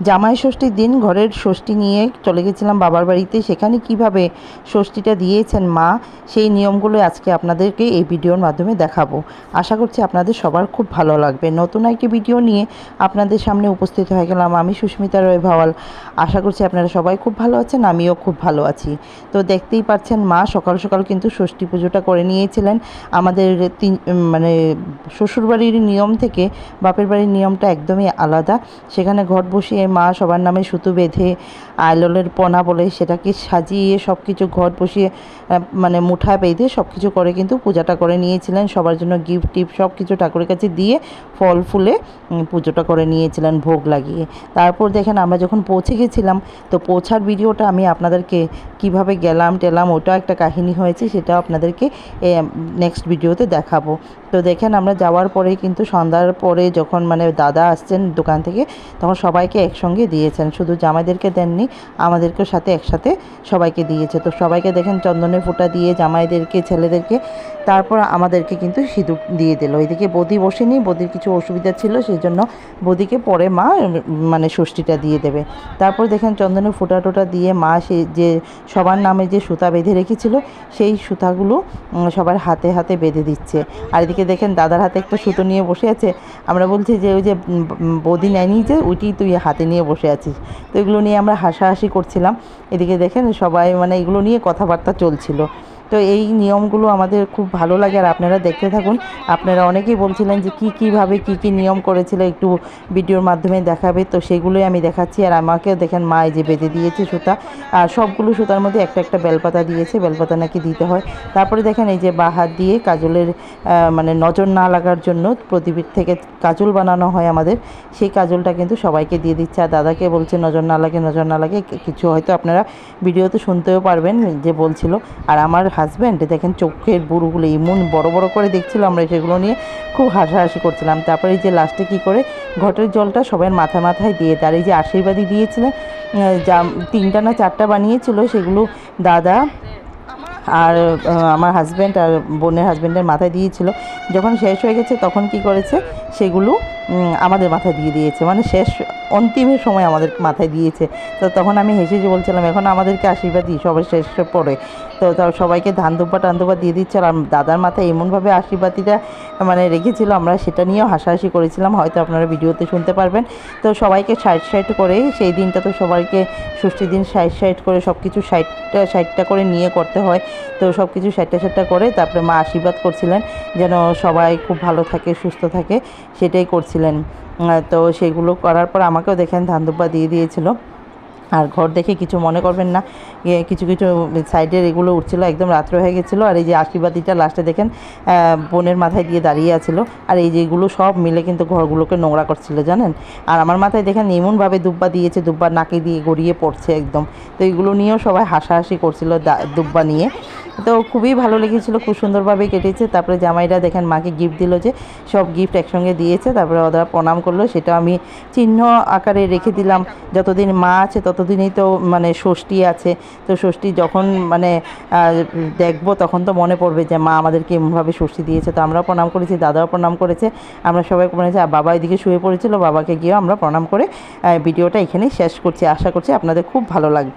জামাই ষষ্ঠীর দিন ঘরের ষষ্ঠী নিয়ে চলে গেছিলাম বাবার বাড়িতে। সেখানে কীভাবে ষষ্ঠীটা দিয়েছেন মা, সেই নিয়মগুলো আজকে আপনাদেরকে এই ভিডিওর মাধ্যমে দেখাবো। আশা করছি আপনাদের সবার খুব ভালো লাগবে। নতুন একটি ভিডিও নিয়ে আপনাদের সামনে উপস্থিত হয়ে গেলাম আমি, সুস্মিতা রয় ভাওয়াল। আশা করছি আপনারা সবাই খুব ভালো আছেন, আমিও খুব ভালো আছি। তো দেখতেই পাচ্ছেন মা, সকাল সকাল কিন্তু ষষ্ঠী পুজোটা করে নিয়েছিলেন। আমাদের তিন মানে শ্বশুরবাড়ির নিয়ম থেকে বাপের বাড়ির নিয়মটা একদমই আলাদা। সেখানে ঘট বসিয়ে মা সবার নামে সুতো বেঁধে আইললের পোনা বলে সেটাকে সাজিয়ে সব কিছু ঘর বসিয়ে মানে মুঠা বেঁধে সব কিছু করে কিন্তু পূজাটা করে নিয়েছিলেন। সবার জন্য গিফট টিফট সব কিছু ঠাকুরের কাছে দিয়ে ফল ফুলে পুজোটা করে নিয়েছিলেন ভোগ লাগিয়ে। তারপর দেখেন আমরা যখন পৌঁছে গেছিলাম, তো পৌঁছার ভিডিওটা আমি আপনাদেরকে কীভাবে গেলাম টেলাম ওটা একটা কাহিনী হয়েছে সেটা আপনাদেরকে নেক্সট ভিডিওতে দেখাবো। তো দেখেন আমরা যাওয়ার পরে কিন্তু সন্ধ্যার পরে যখন মানে দাদা আসছেন দোকান থেকে, তখন সবাইকে একসঙ্গে দিয়েছেন। শুধু জামাইদেরকে দেননি, আমাদেরকেও সাথে একসাথে সবাইকে দিয়েছে। তো সবাইকে দেখেন চন্দনের ফোঁটা দিয়ে জামাইদেরকে, ছেলেদেরকে, তারপর আমাদেরকে কিন্তু সিঁদুর দিয়ে দিল। ওইদিকে বদি বসেনি, বদির কিছু অসুবিধা ছিল সেই জন্য বদিকে পরে মা মানে ষষ্ঠীটা দিয়ে দেবে। তারপর দেখেন চন্দনের ফোঁটা টোটা দিয়ে মা সে যে সবার নামে যে সুতা বেঁধে রেখেছিল, সেই সুতাগুলো সবার হাতে হাতে বেঁধে দিচ্ছে। আর এদিকে দেখেন দাদার হাতে একটা সুতো নিয়ে বসে আছে। আমরা বলছি যে, ওই যে বদি নেয়নি যে, ওইটি তুই হাতে নিয়ে বসে আছিস তো এগুলো নিয়ে আমরা হাসাহাসি করছিলাম। এদিকে দেখেন সবাই মানে এগুলো নিয়ে কথাবার্তা চলছিল। তো এই নিয়মগুলো আমাদের খুব ভালো লাগে আর আপনারা দেখতে থাকুন। আপনারা অনেকেই বলছিলেন যে কী, কীভাবে কী কী নিয়ম করেছিল একটু ভিডিওর মাধ্যমে দেখাবে, তো সেগুলোই আমি দেখাচ্ছি। আর আমাকেও দেখেন মা এই যে বেঁধে দিয়েছে সুতা, আর সবগুলো সুতার মধ্যে একটা একটা বেলপাতা দিয়েছে, বেলপাতা নাকি দিতে হয়। তারপরে দেখেন এই যে বা হাত দিয়ে কাজলের মানে নজর না লাগার জন্য প্রদীপের থেকে কাজল বানানো হয় আমাদের। সেই কাজলটা কিন্তু সবাইকে দিয়ে দিচ্ছে। আর দাদাকে বলছে, নজর না লাগে, নজর না লাগে। কিছু হয়তো আপনারা ভিডিওতে শুনতেও পারবেন যে বলছিল। আর আমার হাজব্যান্ড দেখেন চোখের বুড়োগুলো এমন বড় বড় করে দেখছিল আমরা সেগুলো নিয়ে, খুব হাসাহাসি করছিলাম। তারপরে এই যে লাস্টে কি করে, ঘটের জলটা সবার মাথায় মাথায় দিয়ে তার এই যে আশীর্বাদই দিয়েছিলেন যা তিনটা না চারটা বানিয়েছিল, সেগুলো দাদা আর আমার হাজব্যান্ড আর বোনের হাজব্যান্ডের মাথায় দিয়েছিল। যখন শেষ হয়ে গেছে, তখন কি করেছে, সেগুলো আমাদের মাথায় দিয়ে দিয়েছে। মানে শেষ অন্তিমের সময় আমাদের মাথায় দিয়েছে। তো তখন আমি হেসে যে বলছিলাম, এখন আমাদেরকে আশীর্বাদ দিই, সবাই শেষে পড়ে। তো তাও সবাইকে ধান দুব্বা টান দুব্বা দিয়ে দিচ্ছে। আর দাদার মাথায় এমনভাবে আশীর্বাদীটা মানে রেখেছিল, আমরা সেটা নিয়েও হাসাহাসি করেছিলাম। হয়তো আপনারা ভিডিওতে শুনতে পারবেন। তো সবাইকে সাইড সাইড করে, সেই দিনটা তো সবাইকে ষষ্ঠীর দিন সাইড সাইড করে সব কিছু সাইডটা সাইডটা করে নিয়ে করতে হয়। তো সব কিছু সাইডটা সাইডটা করে তারপরে মা আশীর্বাদ করছিলেন, যেন সবাই খুব ভালো থাকে, সুস্থ থাকে, সেটাই করছিলেন। তো সেগুলো করার পর আমাকেও দেখেন ধান দিয়ে দিয়েছিল। আর ঘর দেখে কিছু মনে করবেন না। কিছু কিছু সাইডের এগুলো উঠছিল, একদম রাত্র হয়ে গেছিল। আর এই যে আশীর্বাদীটা লাস্টে দেখেন বোনের মাথায় দিয়ে দাঁড়িয়ে আছিল। আর এই যে এগুলো সব মিলে কিন্তু ঘরগুলোকে নোংরা করছিল, জানেন? আর আমার মাথায় দেখেন, এমনভাবে দুব্বা দিয়েছে, দুব্বা নাকে দিয়ে গড়িয়ে পড়ছে একদম। তো এগুলো নিয়েও সবাই হাসাহাসি করছিল দুব্বা নিয়ে। তো খুবই ভালো লেগেছিলো, খুব সুন্দরভাবে কেটেছে। তারপরে জামাইরা দেখেন, মাকে গিফট দিল যে, সব গিফট একসঙ্গে দিয়েছে। তারপরে ওরা প্রণাম করল, সেটা আমি চিহ্ন আকারে রেখে দিলাম। যতদিন মা আছে ততদিনই তো মানে ষষ্ঠী আছে। তো ষষ্ঠী যখন মানে দেখব তখন তো মনে পড়বে যে, মা আমাদেরকে এমনভাবে ষষ্ঠী দিয়েছে। তো আমরাও প্রণাম করেছি, দাদাও প্রণাম করেছে। আমরা সবাই করেছি আর বাবা এদিকে শুয়ে পড়েছিল, বাবাকে গিয়েও আমরা প্রণাম করে ভিডিওটা এখানেই শেষ করছি। আশা করছি আপনাদের খুব ভালো লাগবে।